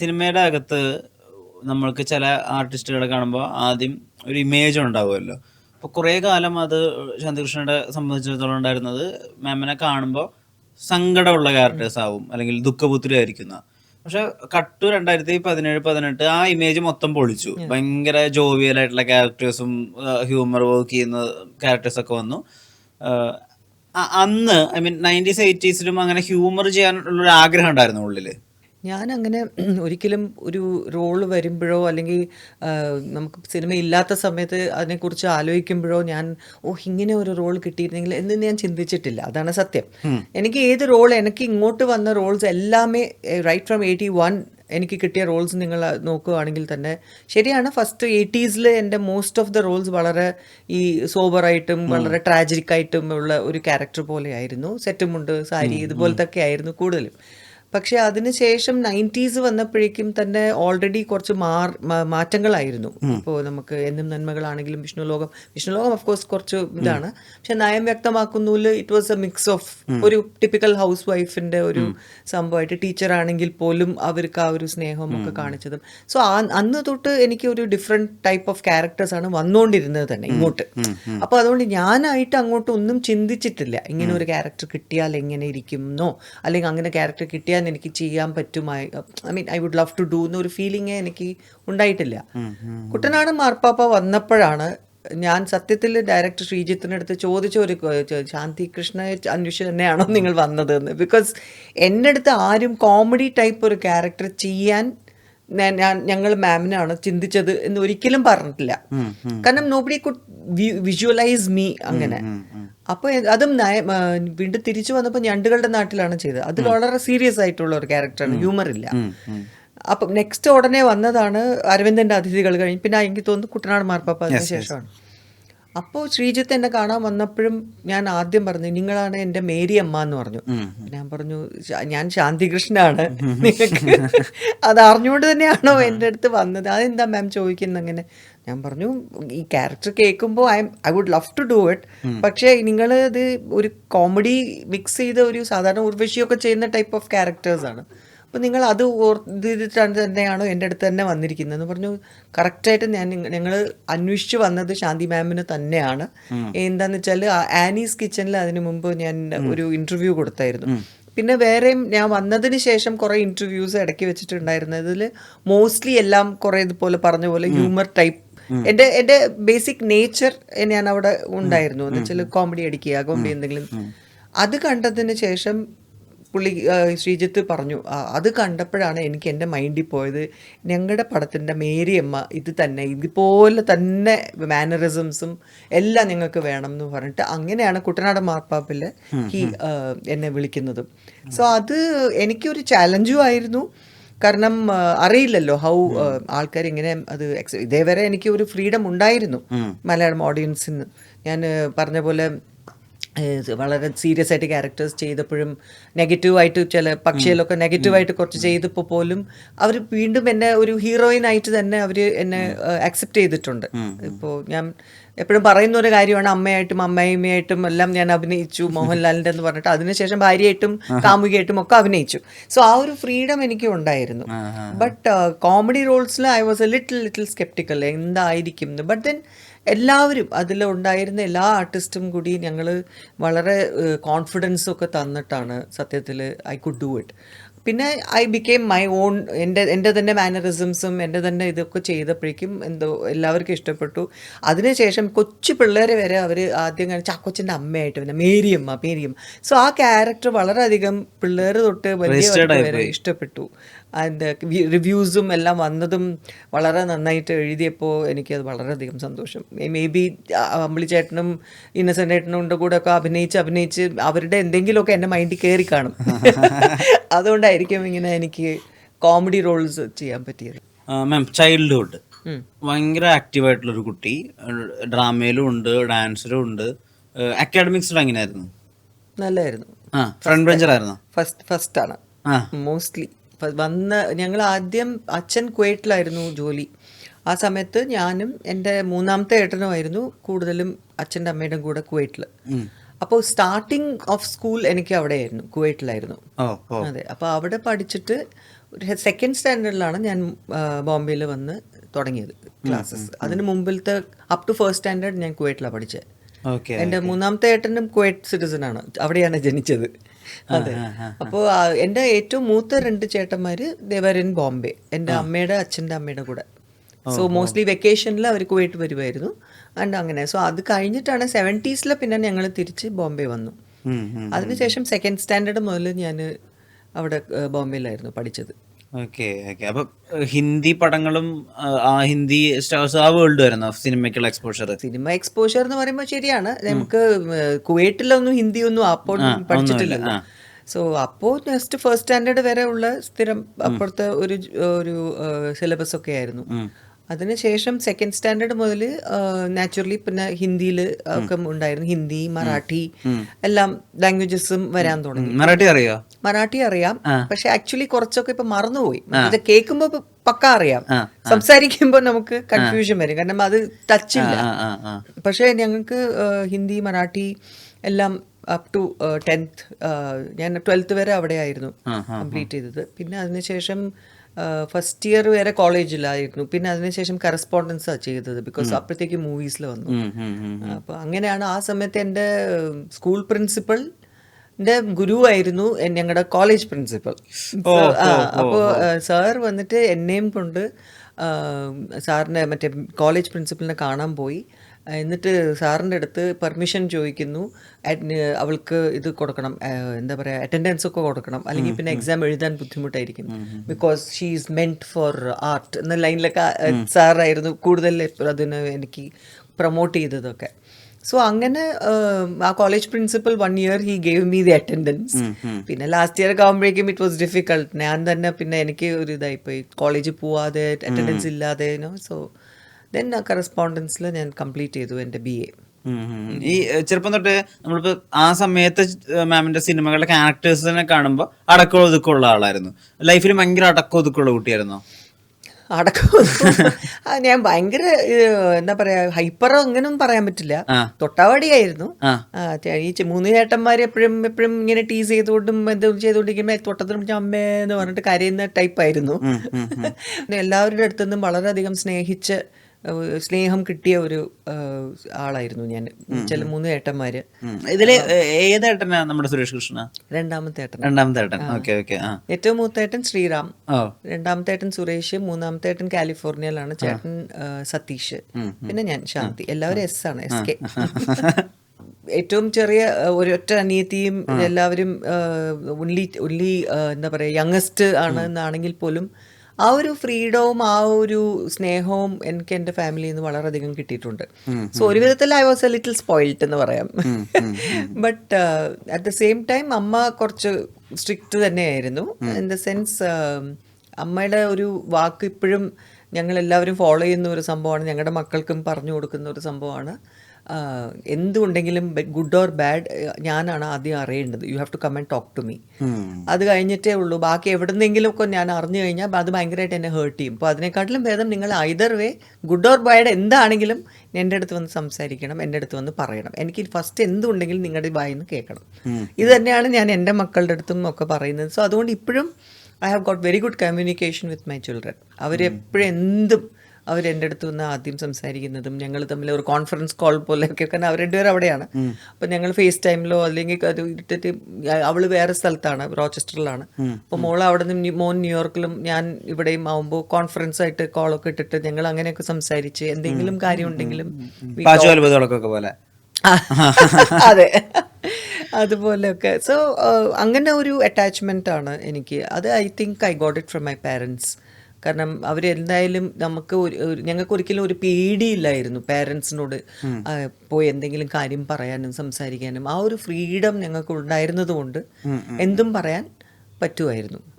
സിനിമയുടെ അകത്ത് നമ്മൾക്ക് ചില ആർട്ടിസ്റ്റുകളെ കാണുമ്പോൾ ആദ്യം ഒരു ഇമേജ് ഉണ്ടാവുമല്ലോ. അപ്പോൾ കുറേ കാലം അത് ശാന്തികൃഷ്ണനെ സംബന്ധിച്ചിടത്തോളം ഉണ്ടായിരുന്നത് മാമിനെ കാണുമ്പോൾ സങ്കടമുള്ള ക്യാരക്ടേഴ്സ് ആവും അല്ലെങ്കിൽ ദുഃഖപുത്രിയായിരിക്കുന്ന. പക്ഷെ കട്ടു രണ്ടായിരത്തി പതിനേഴ് പതിനെട്ട് ആ ഇമേജ് മൊത്തം പൊളിച്ചു. ഭയങ്കര ജോവിയൽ ആയിട്ടുള്ള ക്യാരക്ടേഴ്സും ഹ്യൂമർ വർക്ക് ചെയ്യുന്ന ക്യാരക്ടേഴ്സ് ഒക്കെ വന്നു. അന്ന് ഐ മീൻ നയന്റീസ് എയ്റ്റീസിലും അങ്ങനെ ഹ്യൂമർ ചെയ്യാനുള്ള ഒരു ആഗ്രഹം ഉണ്ടായിരുന്നു ഉള്ളിൽ. ഞാൻ അങ്ങനെ ഒരിക്കലും ഒരു റോൾ വരുമ്പോഴോ അല്ലെങ്കിൽ നമുക്ക് സിനിമ ഇല്ലാത്ത സമയത്ത് അതിനെക്കുറിച്ച് ആലോചിക്കുമ്പോഴോ ഞാൻ ഓ ഇങ്ങനെ ഒരു റോൾ കിട്ടിയിരുന്നെങ്കിൽ എന്ന് ഞാൻ ചിന്തിച്ചിട്ടില്ല. അതാണ് സത്യം. എനിക്ക് ഏത് റോൾ എനിക്ക് ഇങ്ങോട്ട് വന്ന റോൾസ് എല്ലാമേ റൈറ്റ് ഫ്രം എയ്റ്റി വൺ എനിക്ക് കിട്ടിയ റോൾസ് നിങ്ങൾ നോക്കുകയാണെങ്കിൽ തന്നെ ശരിയാണ്. ഫസ്റ്റ് എയ്റ്റീസിൽ എന്റെ മോസ്റ്റ് ഓഫ് ദ റോൾസ് വളരെ ഈ സോബറായിട്ടും വളരെ ട്രാജിക്കായിട്ടും ഉള്ള ഒരു ക്യാരക്ടർ പോലെയായിരുന്നു. സെറ്റുമുണ്ട് സാരി ഇതുപോലത്തെ ഒക്കെ ആയിരുന്നു കൂടുതലും. പക്ഷെ അതിനുശേഷം നയന്റീസ് വന്നപ്പോഴേക്കും തന്നെ ഓൾറെഡി കുറച്ച് മാർ മാറ്റങ്ങളായിരുന്നു. ഇപ്പോൾ നമുക്ക് എന്നും നന്മകളാണെങ്കിലും വിഷ്ണുലോകം വിഷ്ണുലോകം ഓഫ് കോഴ്സ് കുറച്ച് ഇതാണ്. പക്ഷെ നയം വ്യക്തമാക്കുന്നതിൽ it was a mix of ഒരു ടിപ്പിക്കൽ ഹൗസ് വൈഫിന്റെ ഒരു സംഭവമായിട്ട് ടീച്ചർ ആണെങ്കിൽ പോലും അവർക്ക് ആ ഒരു സ്നേഹവും ഒക്കെ കാണിച്ചതും. സോ അന്ന് തൊട്ട് എനിക്ക് ഒരു ഡിഫറെന്റ് ടൈപ്പ് ഓഫ് ക്യാരക്ടേഴ്സ് ആണ് വന്നുകൊണ്ടിരുന്നത് തന്നെ ഇങ്ങോട്ട്. അപ്പോൾ അതുകൊണ്ട് ഞാനായിട്ട് അങ്ങോട്ട് ഒന്നും ചിന്തിച്ചിട്ടില്ല. ഇങ്ങനെ ഒരു ക്യാരക്ടർ കിട്ടിയാൽ എങ്ങനെ ഇരിക്കുന്നോ അല്ലെങ്കിൽ അങ്ങനെ ക്യാരക്ടർ കിട്ടിയാൽ എനിക്ക് ചെയ്യാൻ പറ്റുമായി. I mean I would love to do എന്നൊരു ഫീലിംഗ് എനിക്ക് ഉണ്ടായിട്ടില്ല. കുട്ടനാട് മാർപ്പാപ്പ വന്നപ്പോഴാണ് ഞാൻ സത്യത്തിൽ ഡയറക്ടർ ശ്രീജിത്തിനടുത്ത് ചോദിച്ച ഒരു ശാന്തി കൃഷ്ണ അന്വേഷിച്ച് തന്നെയാണോ നിങ്ങൾ വന്നത് എന്ന് ബിക്കോസ് എന്റെ അടുത്ത് ആരും കോമഡി ടൈപ്പ് ഒരു ക്യാരക്ടർ ചെയ്യാൻ ഞാൻ ഞങ്ങൾ മാമിനാണ് ചിന്തിച്ചത് എന്ന് ഒരിക്കലും പറഞ്ഞിട്ടില്ല. കാരണം നോബഡി കുഡ് വിഷ്വലൈസ് മീ അങ്ങനെ. അപ്പോൾ അതും വീണ്ടും തിരിച്ചു വന്നപ്പോൾ ഞണ്ടുകളുടെ നാട്ടിലാണ് ചെയ്തത്. അത് വളരെ സീരിയസ് ആയിട്ടുള്ള ഒരു ക്യാരക്ടറാണ് ഹ്യൂമർ ഇല്ല. അപ്പം നെക്സ്റ്റ് ഉടനെ വന്നതാണ് അരവിന്ദന്റെ അതിഥികൾ കഴിഞ്ഞ്. പിന്നെ എനിക്ക് തോന്നുന്നു കുട്ടനാട് മാർപ്പാപ്പ അതിന് ശേഷമാണ്. അപ്പോൾ ശ്രീജിത്ത് എന്നെ കാണാൻ വന്നപ്പോഴും ഞാൻ ആദ്യം പറഞ്ഞു നിങ്ങളാണ് എന്റെ മേരി അമ്മ എന്ന് പറഞ്ഞു. ഞാൻ പറഞ്ഞു ഞാൻ ശാന്തികൃഷ്ണനാണ്. നിങ്ങൾക്ക് അത് അറിഞ്ഞുകൊണ്ട് തന്നെയാണോ എന്റെ അടുത്ത് വന്നത്? അതെന്താ മാം ചോദിക്കുന്നത് അങ്ങനെ. ഞാൻ പറഞ്ഞു ഈ ക്യാരക്ടർ കേൾക്കുമ്പോൾ I I would love to do it പക്ഷേ നിങ്ങൾ ഇത് ഒരു കോമഡി മിക്സ് ചെയ്ത ഒരു സാധാരണ ഉർവശിയൊക്കെ ചെയ്യുന്ന ടൈപ്പ് ഓഫ് ക്യാരക്ടേഴ്സാണ് അപ്പോൾ നിങ്ങൾ അത് ഓർത്തിട്ടാണ് തന്നെയാണ് തന്നെയാണോ എന്റെ അടുത്ത് തന്നെ വന്നിരിക്കുന്നത് എന്ന് പറഞ്ഞു കറക്റ്റായിട്ട് ഞാൻ ഞങ്ങൾ അന്വേഷിച്ച് വന്നത് ശാന്തി മാമിന് തന്നെയാണ്. എന്താന്ന് വെച്ചാൽ ആനീസ് കിച്ചണിൽ അതിനു മുമ്പ് ഞാൻ ഒരു ഇന്റർവ്യൂ കൊടുത്തായിരുന്നു. പിന്നെ വേറെയും ഞാൻ വന്നതിന് ശേഷം കുറേ ഇന്റർവ്യൂസ് ഇടയ്ക്ക് വെച്ചിട്ടുണ്ടായിരുന്നതിൽ മോസ്റ്റ്ലി എല്ലാം കുറേ ഇതുപോലെ പറഞ്ഞ പോലെ ഹ്യൂമർ ടൈപ്പ് എന്റെ എന്റെ ബേസിക് നേച്ചർ ഞാൻ അവിടെ ഉണ്ടായിരുന്നു. എന്ന് വെച്ചാൽ കോമഡി അടിക്കുക കോമഡി എന്തെങ്കിലും. അത് കണ്ടതിന് ശേഷം പുള്ളി ശ്രീജിത്ത് പറഞ്ഞു അത് കണ്ടപ്പോഴാണ് എനിക്ക് എന്റെ മൈൻഡിൽ പോയത്. ഞങ്ങളുടെ പടത്തിന്റെ മേരിയമ്മ ഇത് തന്നെ ഇതുപോലെ തന്നെ മാനറിസംസും എല്ലാം നിങ്ങൾക്ക് വേണം എന്ന് പറഞ്ഞിട്ട് അങ്ങനെയാണ് കുട്ടനാട് മാർപ്പാപ്പിൽ ഈ എന്നെ വിളിക്കുന്നതും. സോ അത് എനിക്കൊരു ചാലഞ്ചും ആയിരുന്നു. കാരണം അറിയില്ലല്ലോ ഹൗ ആൾക്കാർ ഇങ്ങനെ അത് ഇതേവരെ എനിക്ക് ഒരു ഫ്രീഡം ഉണ്ടായിരുന്നു. മലയാളം ഓഡിയൻസിന് ഞാൻ പറഞ്ഞ പോലെ വളരെ സീരിയസ് ആയിട്ട് ക്യാരക്ടേഴ്സ് ചെയ്തപ്പോഴും നെഗറ്റീവായിട്ട് ചില പക്ഷിയിലൊക്കെ നെഗറ്റീവായിട്ട് കുറച്ച് ചെയ്തപ്പോൾ പോലും അവർ വീണ്ടും എന്നെ ഒരു ഹീറോയിൻ ആയിട്ട് തന്നെ അവർ എന്നെ അക്സെപ്റ്റ് ചെയ്തിട്ടുണ്ട്. ഇപ്പോൾ ഞാൻ എപ്പോഴും പറയുന്ന ഒരു കാര്യമാണ് അമ്മയായിട്ടും അമ്മയമ്മയായിട്ടും എല്ലാം ഞാൻ അഭിനയിച്ചു. മോഹൻലാലിന്റെ എന്ന് പറഞ്ഞിട്ട് അതിനുശേഷം ഭാര്യയായിട്ടും കാമുകിയായിട്ടും ഒക്കെ അഭിനയിച്ചു. സോ ആ ഒരു ഫ്രീഡം എനിക്ക് ഉണ്ടായിരുന്നു. But comedy റോൾസിൽ I was a little little sceptical എന്തായിരിക്കും ബട്ട് ദെൻ എല്ലാവരും അതിലുണ്ടായിരുന്ന എല്ലാ ആർട്ടിസ്റ്റും കൂടി ഞങ്ങൾ വളരെ കോൺഫിഡൻസൊക്കെ തന്നിട്ടാണ് സത്യത്തിൽ ഐ കുഡ് ഡു ഇറ്റ് പിന്നെ ഐ ബിക്കെയിം മൈ ഓൺ എന്റെ എന്റെ തന്നെ മാനറിസംസും എന്റെ തന്നെ ഇതൊക്കെ ചെയ്തപ്പോഴേക്കും എന്തോ എല്ലാവർക്കും ഇഷ്ടപ്പെട്ടു. അതിനുശേഷം കൊച്ചു പിള്ളേരെ വരെ അവർ ആദ്യം കാണിച്ച കൊച്ചിന്റെ അമ്മയായിട്ട് പിന്നെ മേരിയമ്മ മേരിയമ്മ. സോ ആ ക്യാരക്ടർ വളരെയധികം പിള്ളേർ തൊട്ട് വലിയ ഇഷ്ടപ്പെട്ടു. ആൻഡ് റിവ്യൂസും എല്ലാം വന്നതും വളരെ നന്നായിട്ട് എഴുതിയപ്പോൾ എനിക്കത് വളരെയധികം സന്തോഷം. മേ ബി അമ്പിളി ചേട്ടനും ഇന്നസെന്റ് ചേട്ടനും കൂടെ ഒക്കെ അഭിനയിച്ച് അഭിനയിച്ച് അവരുടെ എന്തെങ്കിലുമൊക്കെ എന്റെ മൈൻഡിൽ കയറി കാണും. അതുകൊണ്ടായിരിക്കും ഇങ്ങനെ എനിക്ക് കോമഡി റോൾസ് ചെയ്യാൻ പറ്റിയത്. മാം ചൈൽഡ്ഹുഡ് ഭയങ്കര ആക്റ്റീവ് ആയിട്ടുള്ള ഒരു കുട്ടി ഡ്രാമയിലും ഉണ്ട് ഡാൻസിലും ഉണ്ട്. അക്കാഡമിക്സിലും എങ്ങനെയായിരുന്നു? നല്ലതായിരുന്നു ആ ഫ്രണ്ട് ബെഞ്ചർ ആയിരുന്നു? ഫസ്റ്റ് ഫസ്റ്റ് ആണ്. മോസ്റ്റ്ലി വന്ന ഞങ്ങൾ ആദ്യം അച്ഛൻ കുവൈറ്റിലായിരുന്നു ജോലി. ആ സമയത്ത് ഞാനും എന്റെ മൂന്നാമത്തെ ഏട്ടനുമായിരുന്നു കൂടുതലും അച്ഛന്റെ അമ്മയുടെ കൂടെ കുവൈറ്റിൽ അപ്പോൾ സ്റ്റാർട്ടിങ് ഓഫ് സ്കൂൾ എനിക്ക് അവിടെ ആയിരുന്നു കുവൈറ്റിലായിരുന്നു അതെ അപ്പോൾ അവിടെ പഠിച്ചിട്ട് ഒരു സെക്കൻഡ് സ്റ്റാൻഡേർഡിലാണ് ഞാൻ ബോംബെയിൽ വന്ന് തുടങ്ങിയത് ക്ലാസ്സസ് അതിന് മുമ്പിലത്തെ അപ് ടു ഫസ്റ്റ് സ്റ്റാൻഡേർഡ് ഞാൻ കുവൈറ്റിലാണ് പഠിച്ചത്. ഓക്കെ എന്റെ മൂന്നാമത്തെ ഏട്ടനും കുവൈറ്റ് സിറ്റിസൺ ആണ് അവിടെയാണ് ജനിച്ചത്. അതെ. അപ്പോൾ എന്റെ ഏറ്റവും മൂത്ത രണ്ട് ചേട്ടന്മാര് ദേവർ ഇൻ ബോംബെ. എന്റെ അമ്മയുടെ അച്ഛന്റെ അമ്മയുടെ കൂടെ. സോ മോസ്റ്റ്ലി വെക്കേഷനിൽ അവർ കുവൈറ്റ് വരുമായിരുന്നു ആൻഡ് അങ്ങനെ. സോ അത് കഴിഞ്ഞിട്ടാണ് സെവന്റീസിൽ പിന്നെ ഞങ്ങൾ തിരിച്ച് ബോംബെ വന്നു. അതിനുശേഷം സെക്കൻഡ് സ്റ്റാൻഡേർഡ് മുതൽ ഞാൻ അവിടെ ബോംബെയിലായിരുന്നു പഠിച്ചത്. Okay okay. അപ്പൊ ഹിന്ദി പടങ്ങളും ആ, ഹിന്ദി സ്റ്റാർസ് ആ വേൾഡ് വരുന്ന? സിനിമയ്ക്കുള്ള എക്സ്പോഷർ സിനിമ എക്സ്പോഷർ എന്ന് പറയുമ്പോൾ ശരിയാണ്. നമുക്ക് കുവൈറ്റിലൊന്നും ഹിന്ദി ഒന്നും അപ്പോൾ പഠിച്ചിട്ടില്ലല്ലോ. സോ അപ്പോൾ ജസ്റ്റ് ഫസ്റ്റ് സ്റ്റാൻഡേർഡ് വരെ ഉള്ള സ്ഥിരം അപ്പുറത്തെ ഒരു ഒരു സിലബസ് ഒക്കെ ആയിരുന്നു. അതിനുശേഷം സെക്കൻഡ് സ്റ്റാൻഡേർഡ് മുതൽ നാച്ചുറലി പിന്നെ ഹിന്ദിയിൽ ഒക്കെ ഉണ്ടായിരുന്നു. ഹിന്ദി മറാഠി എല്ലാം ലാംഗ്വേജസും വരാൻ തുടങ്ങി. മറാഠി അറിയാം? മറാഠി അറിയാം. പക്ഷെ ആക്ച്വലി കുറച്ചൊക്കെ ഇപ്പൊ മറന്നുപോയി. ഇത് കേൾക്കുമ്പോ പക്ക അറിയാം. സംസാരിക്കുമ്പോൾ നമുക്ക് കൺഫ്യൂഷൻ വരും. കാരണം അത് ടച്ച് ഇല്ല. ആ ആ ആ പക്ഷേ ഞങ്ങൾക്ക് ഹിന്ദി മറാഠി എല്ലാം അപ് ടു ടെൻത്ത് ഞാൻ ട്വൽത്ത് വരെ അവിടെ ആയിരുന്നു കംപ്ലീറ്റ് ചെയ്തത്. പിന്നെ അതിനുശേഷം ഫസ്റ്റ് ഇയർ വരെ കോളേജിലായിരുന്നു പിന്നെ അതിനുശേഷം കറസ്പോണ്ടൻസ് ചെയ്തത് ബിക്കോസ് അപ്പോഴത്തേക്ക് മൂവീസിൽ വന്നു. ഉം, ഉം, ഉം. അപ്പൊ അങ്ങനെയാണ് ആ സമയത്ത് എന്റെ സ്കൂൾ പ്രിൻസിപ്പൽ എന്റെ ഗുരുവായിരുന്നു ഞങ്ങളുടെ കോളേജ് പ്രിൻസിപ്പൽ അപ്പോൾ സാർ വന്നിട്ട് എന്നെയും കൊണ്ട് സാറിന്റെ സാറിനെ മറ്റേ കോളേജ് പ്രിൻസിപ്പലിനെ കാണാൻ പോയി. എന്നിട്ട് സാറിന്റെ അടുത്ത് പെർമിഷൻ ചോദിക്കുന്നു. അവൾക്ക് ഇത് കൊടുക്കണം. എന്താ പറയുക അറ്റൻഡൻസ് ഒക്കെ കൊടുക്കണം. അല്ലെങ്കിൽ പിന്നെ എക്സാം എഴുതാൻ ബുദ്ധിമുട്ടായിരിക്കും. Because she is meant for art എന്ന ലൈനിലൊക്കെ സാറായിരുന്നു കൂടുതൽ അതിന് എനിക്ക് പ്രൊമോട്ട് ചെയ്തതൊക്കെ. സോ അങ്ങനെ ആ college principal one year he gave me the attendance പിന്നെ ലാസ്റ്റ് ഇയർ ഒക്കെ ആകുമ്പോഴേക്കും ഇറ്റ് വാസ് ഡിഫിക്കൾട്ട് ഞാൻ തന്നെ പിന്നെ എനിക്ക് ഒരു ഇതായിപ്പോയി കോളേജിൽ പോവാതെ അറ്റൻഡൻസ് ഇല്ലാതെ സോ ദെൻ ആ കറസ്പോണ്ടൻസിൽ ഞാൻ കംപ്ലീറ്റ് ചെയ്തു എന്റെ ബി എ. ഈ ചെറുപ്പം തൊട്ട് നമ്മളിപ്പോ ആ സമയത്ത് മാമിന്റെ സിനിമകളുടെ ക്യാരക്ടേഴ്സിനെ കാണുമ്പോൾ അടക്കം ഒതുക്കമുള്ള ആളായിരുന്നു. ലൈഫിൽ ഭയങ്കര അടക്കം ഒതുക്കമുള്ള കുട്ടിയായിരുന്നോ? അടക്കം ഞാൻ ഭയങ്കര എന്താ പറയാ ഹൈപ്പറോ അങ്ങനൊന്നും പറയാൻ പറ്റില്ല. തൊട്ടാവാടിയായിരുന്നു. ഈ മൂന്ന് ചേട്ടന്മാർ എപ്പോഴും എപ്പോഴും ഇങ്ങനെ ടീസ് ചെയ്തുകൊണ്ടും എന്തും ചെയ്തുകൊണ്ടിരിക്കുമ്പോൾ തൊട്ടത്തിനും അമ്മേ എന്ന് പറഞ്ഞിട്ട് കരയുന്ന ടൈപ്പായിരുന്നു എല്ലാവരുടെ അടുത്തുനിന്നും വളരെയധികം സ്നേഹിച്ച് സ്നേഹം കിട്ടിയ ഒരു ആളായിരുന്നു ഞാൻ. ചില മൂന്ന് ഏട്ടന്മാര്. ഇതിൽ ഏത് ഏതേട്ടനാ നമ്മുടെ സുരേഷ് കൃഷ്ണ? രണ്ടാമത്തെ ഏട്ടൻ. രണ്ടാമത്തെ ഏട്ടൻ. ഓക്കെ ഓക്കെ ഏറ്റവും മൂത്ത ഏട്ടൻ ശ്രീറാം. രണ്ടാമത്തെ ഏട്ടൻ സുരേഷ് മൂന്നാമത്തെ ഏട്ടൻ കാലിഫോർണിയയിലാണ് ചേട്ടൻ സതീഷ്. പിന്നെ ഞാൻ ശാന്തി. എല്ലാവരും എസ് ആണ് എസ് കെ. ഏറ്റവും ചെറിയ ഒരൊറ്റ അനിയത്തിയും എല്ലാവരും ഉള്ളി ഉള്ളി എന്താ പറയുക യങ്ങസ്റ്റ് ആണ് എന്നാണെങ്കിൽ പോലും ആ ഒരു ഫ്രീഡവും ആ ഒരു സ്നേഹവും എനിക്ക് എന്റെ ഫാമിലിയിൽ നിന്ന് വളരെയധികം കിട്ടിയിട്ടുണ്ട്. സോ ഒരു വിധത്തിൽ I was a little spoiled എന്ന് പറയാം. But at the same time അമ്മ കുറച്ച് സ്ട്രിക്റ്റ് തന്നെയായിരുന്നു. ഇൻ ദ സെൻസ് അമ്മയുടെ ഒരു വാക്ക് ഇപ്പോഴും ഞങ്ങൾ എല്ലാവരും ഫോളോ ചെയ്യുന്ന ഒരു സംഭവമാണ്. ഞങ്ങളുടെ മക്കൾക്കും പറഞ്ഞു കൊടുക്കുന്ന ഒരു സംഭവമാണ്. എന്തുണ്ടെങ്കിലും ഗുഡ് ഓർ ബാഡ് ഞാനാണ് ആദ്യം അറിയേണ്ടത്. You have to come and talk to me അത് കഴിഞ്ഞിട്ടേ ഉള്ളൂ. ബാക്കി എവിടെന്നെങ്കിലും ഒക്കെ ഞാൻ അറിഞ്ഞു കഴിഞ്ഞാൽ അത് ഭയങ്കരമായിട്ട് എന്നെ ഹേർട്ട് ചെയ്യും. അപ്പോൾ അതിനെക്കാട്ടിലും ഭേദം നിങ്ങൾ either way good or bad എന്താണെങ്കിലും എന്റെ അടുത്ത് വന്ന് സംസാരിക്കണം എന്റെ അടുത്ത് വന്ന് പറയണം. എനിക്ക് ഫസ്റ്റ് എന്തുണ്ടെങ്കിലും നിങ്ങളുടെ വായിന്ന് കേൾക്കണം. ഇത് തന്നെയാണ് ഞാൻ എന്റെ മക്കളുടെ അടുത്തും ഒക്കെ പറയുന്നത്. സോ അതുകൊണ്ട് ഇപ്പോഴും I have got very good communication with my children അവരെപ്പോഴും എന്തും അവർ എന്റെ അടുത്ത് വന്ന് ആദ്യം സംസാരിക്കുന്നതും ഞങ്ങൾ തമ്മിൽ ഒരു കോൺഫറൻസ് കോൾ പോലെയൊക്കെ കാരണം അവർ രണ്ടുപേരും അവിടെയാണ്. അപ്പം ഞങ്ങൾ ഫേസ് ടൈമിലോ അല്ലെങ്കിൽ അത് ഇട്ടിട്ട് അവൾ വേറെ സ്ഥലത്താണ് റോച്ചസ്റ്ററിലാണ്. അപ്പോൾ മോൾ അവിടെ നിന്ന് മോൻ ന്യൂയോർക്കിലും ഞാൻ ഇവിടെയും ആവുമ്പോൾ കോൺഫറൻസ് ആയിട്ട് കോളൊക്കെ ഇട്ടിട്ട് ഞങ്ങൾ അങ്ങനെയൊക്കെ സംസാരിച്ച് എന്തെങ്കിലും കാര്യം ഉണ്ടെങ്കിലും പോലെ. അതെ. അതുപോലെയൊക്കെ. സോ അങ്ങനെ ഒരു അറ്റാച്ച്മെന്റ് ആണ് എനിക്ക്. അത് I think I got it from my parents കാരണം അവരെന്തായാലും നമുക്ക് ഒരു ഞങ്ങൾക്ക് ഒരിക്കലും ഒരു പേടിയില്ലായിരുന്നു പാരൻസിനോട് പോയി എന്തെങ്കിലും കാര്യം പറയാനും സംസാരിക്കാനും. ആ ഒരു ഫ്രീഡം ഞങ്ങൾക്ക് ഉണ്ടായിരുന്നത് കൊണ്ട് എന്തും പറയാൻ പറ്റുമായിരുന്നു.